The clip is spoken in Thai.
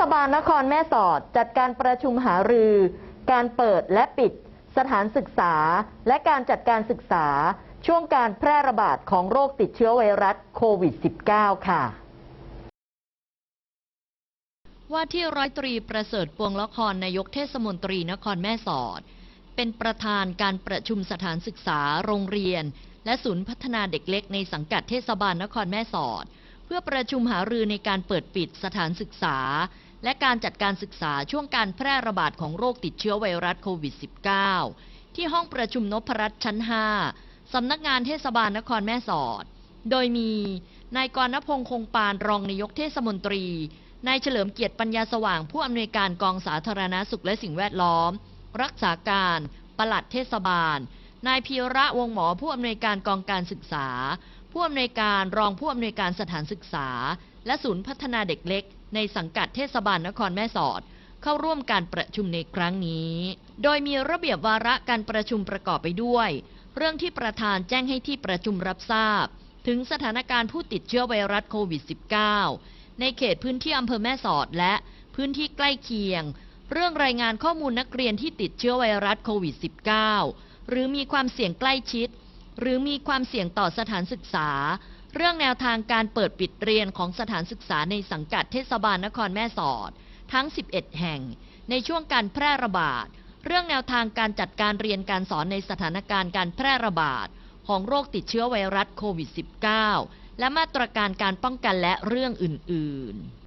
ศบาลนครแม่สอดจัดการประชุมหารือ การเปิดและปิด สถานศึกษา และการจัดการศึกษา ช่วงการแพร่ระบาดของโรคติดเชื้อไวรัสโควิด -19 ค่ะว่าที่ร้อยตรีประเสริฐปวงละครนายกเทศมนตรีนครแม่สอด เป็นประธานการประชุมสถานศึกษา โรงเรียน และศูนย์พัฒนาเด็กเล็กในสังกัดเทศบาลนครแม่สอด เพื่อประชุมหารือในการเปิดปิดสถานศึกษา และการจัดการศึกษาช่วงการแพร่ระบาดของโรคติดเชื้อไวรัสโควิด -19 ที่ห้องประชุมนพรัตน์ชั้น 5 สำนักงานเทศบาลนครแม่สอด โดยมีนายกรณพงษ์คงปานรองนายกเทศมนตรี นายเฉลิมเกียรติปัญญาสว่างผู้อำนวยการกองสาธารณาสุขและสิ่งแวดล้อม รักษาการ ปลัดเทศบาล นายพีระวงหมอผู้อำนวยการกองการศึกษา ผู้อำนวยการรองผู้อำนวยการสถานศึกษา และศูนย์พัฒนาเด็กเล็ก ในสังกัดเทศบาลนครแม่สอด เข้าร่วมการประชุมในครั้งนี้ โดยมีระเบียบวาระการประชุมประกอบไปด้วย เรื่องที่ประธานแจ้งให้ที่ประชุมรับทราบ ถึงสถานการณ์ผู้ติดเชื้อไวรัสโควิด -19 ในเขตพื้นที่อำเภอแม่สอดและพื้นที่ใกล้เคียง เรื่องรายงานข้อมูลนักเรียนที่ติดเชื้อไวรัสโควิด -19 หรือมีความเสี่ยงใกล้ชิด หรือมีความเสี่ยงต่อสถานศึกษา เรื่องแนวทางการเปิดปิดเรียนของสถานศึกษาในสังกัดเทศบาลนครแม่สอด ทั้ง 11 แห่ง ในช่วงการแพร่ระบาด เรื่องแนวทางการจัดการเรียนการสอนในสถานการณ์การแพร่ระบาด ของโรคติดเชื้อไวรัสโควิด -19 และมาตรการการป้องกันและเรื่องอื่น ๆ